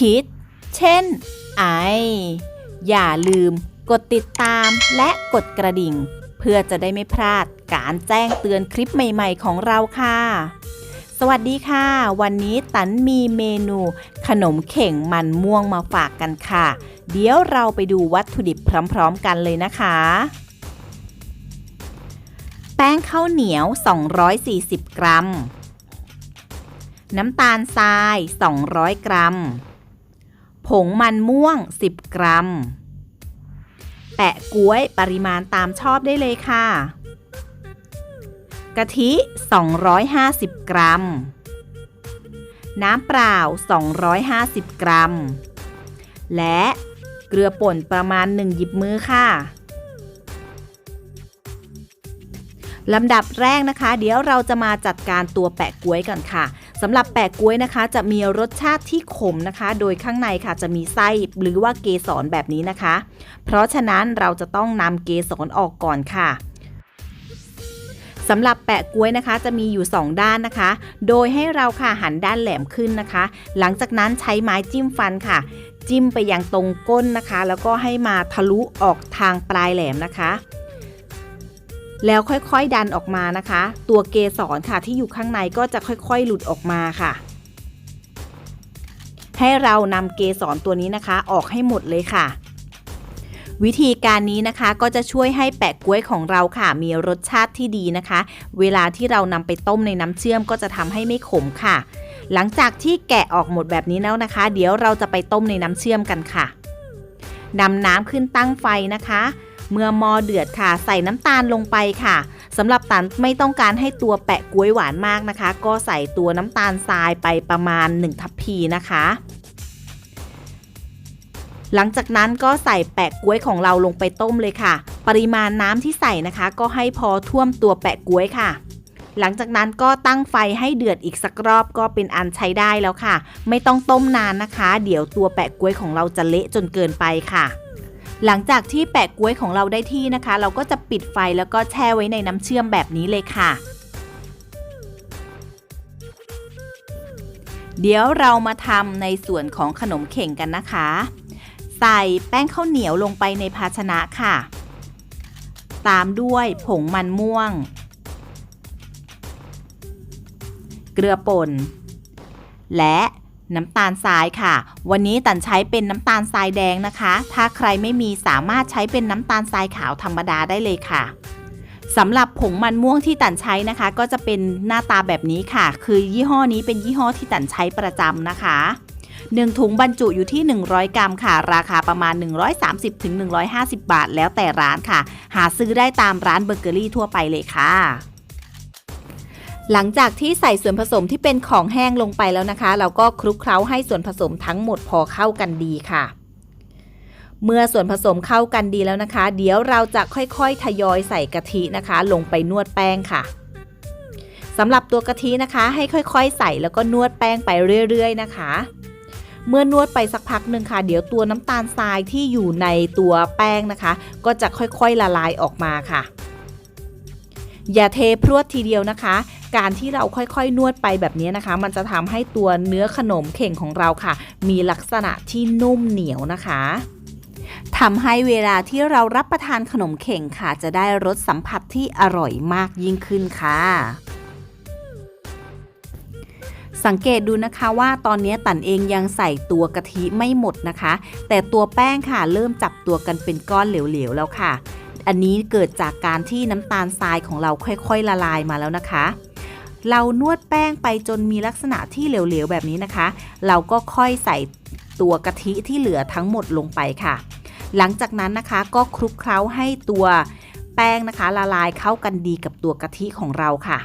คิด เช่น ไอ อย่าลืมกดติดตามและกดกระดิ่ง เพื่อจะได้ไม่พลาดการแจ้งเตือนคลิปใหม่ ๆ ของเราค่ะ สวัสดีค่ะ วันนี้ตันมีเมนู ขนมเข่งมันม่วงมาฝากกันค่ะ เดี๋ยวเราไปดูวัตถุดิบพร้อม ๆ กันเลยนะคะ แป้งข้าวเหนียว 240 กรัม น้ำตาลทราย 200 กรัม ผงมันม่วง 10 กรัม แปะก๊วยปริมาณตามชอบได้เลยค่ะ กะทิ 250 กรัม น้ำเปล่า 250 กรัม และเกลือป่นประมาณ 1 หยิบมือค่ะลำดับแรกนะคะ เดี๋ยวเราจะมาจัดการตัวแปะก๊วยก่อนค่ะ สำหรับแปะก๊วยนะคะ จะมีรสชาติที่ขมนะคะ โดยข้างในค่ะจะมีไส้หรือว่าเกสรแบบนี้นะคะ เพราะฉะนั้นเราจะต้องนำเกสรออกก่อนค่ะสำหรับแปะก๊วยนะคะจะมีอยู่ 2 ด้านนะคะ โดยให้เราค่ะหันด้านแหลมขึ้นนะคะ หลังจากนั้นใช้ไม้จิ้มฟันค่ะ จิ้มไปยังตรงก้นนะคะ แล้วก็ให้มาทะลุออกทางปลายแหลมนะคะ แล้วค่อยๆดันออกมานะคะ ตัวเกสรค่ะที่อยู่ข้างในก็จะค่อยๆหลุดออกมาค่ะ ให้เรานำเกสรตัวนี้นะคะ ออกให้หมดเลยค่ะ วิธีการนี้นะคะก็จะช่วยให้แปะกล้วยของเราค่ะ มีรสชาติที่ดีนะคะ เวลาที่เรานำไปต้มในน้ำเชื่อมก็จะทำให้ไม่ขมค่ะ หลังจากที่แกะออกหมดแบบนี้แล้วนะคะ เดี๋ยวเราจะไปต้มในน้ำเชื่อมกันค่ะนำน้ำขึ้นตั้งไฟนะคะ เมื่อมอเดือดค่ะ ใส่น้ำตาลลงไปค่ะสำหรับตันไม่ต้องการให้ตัวแปะกล้วยหวานมากนะคะ ก็ใส่ตัวน้ำตาลทรายไปประมาณ 1 ทัพพีนะคะ หลังจากนั้นก็ใส่แปะกล้วยของเราลงไปต้มเลยค่ะ ปริมาณน้ำที่ใส่นะคะ ก็ให้พอท่วมตัวแปะกล้วยค่ะหลังจากนั้นก็ตั้งไฟให้เดือดอีกสักรอบก็เป็นอันใช้ได้แล้วค่ะ ไม่ต้องต้มนานนะคะ เดี๋ยวตัวแปะกล้วยของเราจะเละจนเกินไปค่ะ หลังจากที่แปะกล้วยของเราได้ที่นะคะ เราก็จะปิดไฟแล้วก็แช่ไว้ในน้ำเชื่อมแบบนี้เลยค่ะ เดี๋ยวเรามาทำในส่วนของขนมเข่งกันนะคะ ใส่แป้งข้าวเหนียวลงไปในภาชนะค่ะ ตามด้วยผงมันม่วง เกลือป่น และ น้ำตาลทรายค่ะ วันนี้ตันใช้เป็นน้ำตาลทรายแดงนะคะ ถ้าใครไม่มีสามารถใช้เป็นน้ำตาลทรายขาวธรรมดาได้เลยค่ะสำหรับผงมันม่วงที่ตันใช้นะคะ ก็จะเป็นหน้าตาแบบนี้ค่ะ คือยี่ห้อนี้เป็นยี่ห้อที่ตันใช้ประจำนะคะ1ถุงบรรจุอยู่ที่ 100 กรัมค่ะ ราคาประมาณ 130-150 บาท แล้วแต่ร้านค่ะ หาซื้อได้ตามร้านเบเกอรี่ทั่วไปเลยค่ะ หลังจากที่ใส่ส่วนผสมที่เป็นของแห้งลงไปแล้วนะคะ เราก็คลุกเคล้าให้ส่วนผสมทั้งหมดพอเข้ากันดีค่ะ เมื่อส่วนผสมเข้ากันดีแล้วนะคะ เดี๋ยวเราจะค่อยๆ ทยอยใส่กะทินะคะ ลงไปนวดแป้งค่ะสำหรับตัวกะทินะคะ ให้ค่อยๆ ใส่แล้วก็นวดแป้งไปเรื่อยๆ นะคะเมื่อนวดไปสักพักหนึ่งค่ะ เดี๋ยวตัวน้ำตาลทรายที่อยู่ในตัวแป้งนะคะ ก็จะค่อยๆละลายออกมาค่ะ อย่าเทพรวดทีเดียวนะคะ การที่เราค่อยๆ นวดไปแบบนี้นะคะ มันจะทำให้ตัวเนื้อขนมเข่งของเราค่ะ มีลักษณะที่นุ่มเหนียวนะคะทำให้เวลาที่เรารับประทานขนมเข่งค่ะ จะได้รสสัมผัสที่อร่อยมากยิ่งขึ้นค่ะ สังเกตดูนะคะว่าตอนนี้ตันเองยังใส่ตัวกะทิไม่หมดนะคะ แต่ตัวแป้งค่ะเริ่มจับตัวกันเป็นก้อนเหลวๆแล้วค่ะ อันนี้เกิดจากการที่น้ำตาลทรายของเราค่อยๆละลายมาแล้วนะคะ เรานวดแป้งไปจนมีลักษณะที่เหลวๆแบบนี้นะคะ เราก็ค่อยใส่ตัวกะทิที่เหลือทั้งหมดลงไปค่ะ หลังจากนั้นนะคะก็คลุกเคล้าให้ตัวแป้งนะคะ ละลายเข้ากันดีกับตัวกะทิของเราค่ะ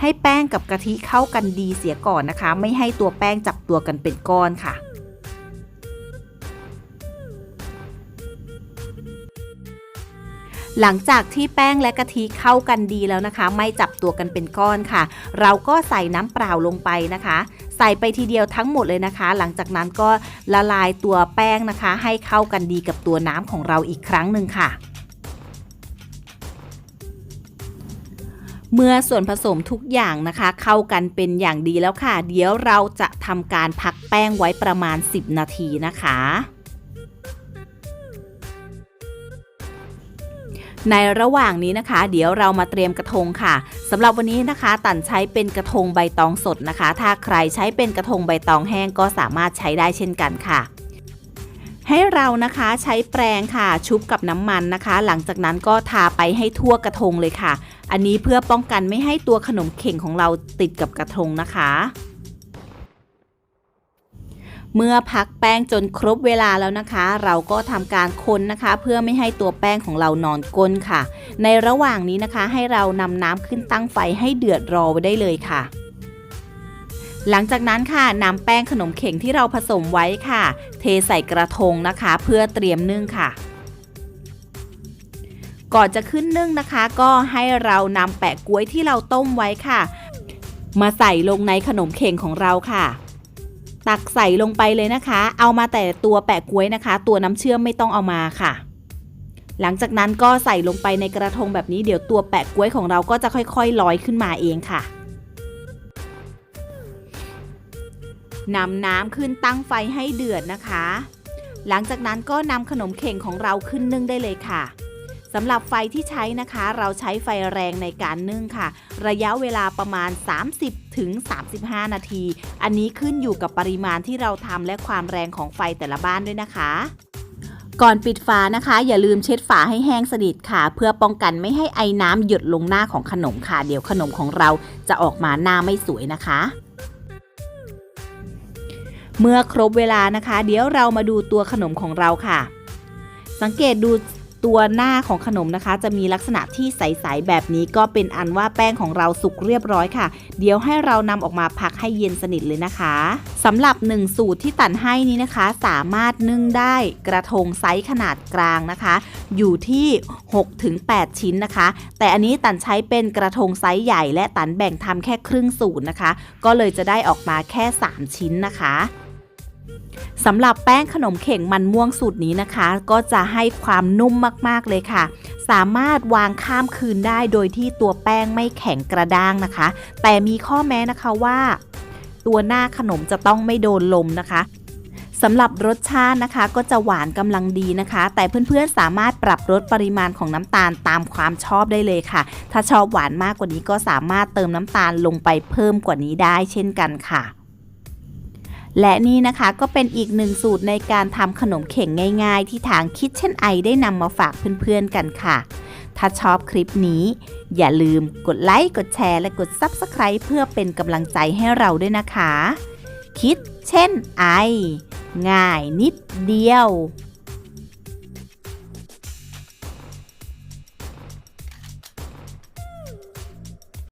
ให้แป้งกับกะทิเข้ากันดีเสียก่อนนะคะ ไม่ให้ตัวแป้งจับตัวกันเป็นก้อนค่ะ หลังจากที่แป้งและกะทิเข้ากันดีแล้วนะคะ ไม่จับตัวกันเป็นก้อนค่ะ เราก็ใส่น้ำเปล่าลงไปนะคะ ใส่ไปทีเดียวทั้งหมดเลยนะคะ หลังจากนั้นก็ละลายตัวแป้งนะคะ ให้เข้ากันดีกับตัวน้ำของเราอีกครั้งหนึ่งค่ะเมื่อส่วนผสมทุกอย่างนะคะ เข้ากันเป็นอย่างดีแล้วค่ะ เดี๋ยวเราจะทำการพักแป้งไว้ประมาณ 10 นาทีนะคะ ในระหว่างนี้นะคะ เดี๋ยวเรามาเตรียมกระทงค่ะสำหรับวันนี้นะคะ ตันใช้เป็นกระทงใบตองสดนะคะ ถ้าใครใช้เป็นกระทงใบตองแห้งก็สามารถใช้ได้เช่นกันค่ะ ให้เรานะคะใช้แปรงค่ะ ชุบกับน้ำมันนะคะ หลังจากนั้นก็ทาไปให้ทั่วกระทงเลยค่ะ อันนี้เพื่อป้องกันไม่ให้ตัวขนมเข่งของเราติดกับกระทงนะคะ เมื่อพักแป้งจนครบเวลาแล้วนะคะ เราก็ทำการคนนะคะ เพื่อไม่ให้ตัวแป้งของเรานอนก้นค่ะ ในระหว่างนี้นะคะ ให้เรานำน้ำขึ้นตั้งไฟให้เดือดรอไว้ได้เลยค่ะหลังจากนั้นค่ะนำแป้งขนมเข่งที่เราผสมไว้ค่ะ เทใส่กระทงนะคะ เพื่อเตรียมนึ่งค่ะ ก่อนจะขึ้นนึ่งนะคะ ก็ให้เรานำแปะกล้วยที่เราต้มไว้ค่ะ มาใส่ลงในขนมเข่งของเราค่ะ ตักใส่ลงไปเลยนะคะ เอามาแต่ตัวแปะกล้วยนะคะ ตัวน้ำเชื่อมไม่ต้องเอามาค่ะ หลังจากนั้นก็ใส่ลงไปในกระทงแบบนี้เดี๋ยวตัวแปะกล้วยของเราก็จะค่อยๆลอยขึ้นมาเองค่ะนำน้ำขึ้นตั้งไฟให้เดือดนะคะ หลังจากนั้นก็นำขนมเข่งของเราขึ้นนึ่งได้เลยค่ะ สำหรับไฟที่ใช้นะคะ เราใช้ไฟแรงในการนึ่งค่ะ ระยะเวลาประมาณ 30ถึง35 นาที อันนี้ขึ้นอยู่กับปริมาณที่เราทำและความแรงของไฟแต่ละบ้านด้วยนะคะก่อนปิดฝานะคะ อย่าลืมเช็ดฝาให้แห้งสนิทค่ะ เพื่อป้องกันไม่ให้ไอ้น้ำหยดลงหน้าของขนมค่ะ เดี๋ยวขนมของเราจะออกมาหน้าไม่สวยนะคะ เมื่อครบเวลานะคะ เดี๋ยวเรามาดูตัวขนมของเราค่ะ สังเกตดู ตัวหน้าของขนมนะคะ จะมีลักษณะที่ใสๆแบบนี้ก็เป็นอันว่าแป้งของเราสุกเรียบร้อยค่ะ เดี๋ยวให้เรานำออกมาพักให้เย็นสนิทเลยนะคะสำหรับ 1 สูตรที่ตันให้นี้นะคะ สามารถนึ่งได้กระทงไซส์ขนาดกลางนะคะ อยู่ที่6-8 ชิ้นนะคะ แต่อันนี้ตันใช้เป็นกระทงไซส์ใหญ่ และตันแบ่งทำแค่ครึ่งสูตรนะคะ ก็เลยจะได้ออกมาแค่ 3 ชิ้นนะคะ สำหรับแป้งขนมเข่งมันม่วงสูตรนี้นะคะ ก็จะให้ความนุ่มมากๆเลยค่ะ สามารถวางข้ามคืนได้โดยที่ตัวแป้งไม่แข็งกระด้างนะคะ แต่มีข้อแม้นะคะว่า ตัวหน้าขนมจะต้องไม่โดนลมนะคะสำหรับรสชาตินะคะ ก็จะหวานกำลังดีนะคะ แต่เพื่อนๆสามารถปรับลดปริมาณของน้ำตาลตามความชอบได้เลยค่ะ ถ้าชอบหวานมากกว่านี้ก็สามารถเติมน้ำตาลลงไปเพิ่มกว่านี้ได้เช่นกันค่ะ และนี่นะคะก็เป็นอีกหนึ่งสูตรในการทำขนมเข่งง่าย ๆ ที่ทางคิดเช่นไอได้นำมาฝากเพื่อนๆกันค่ะ ถ้าชอบคลิปนี้ อย่าลืมกดไลค์กดแชร์และกด Subscribe เพื่อเป็นกำลังใจให้เราด้วยนะคะ คิดเช่นไอ ง่ายนิดเดียว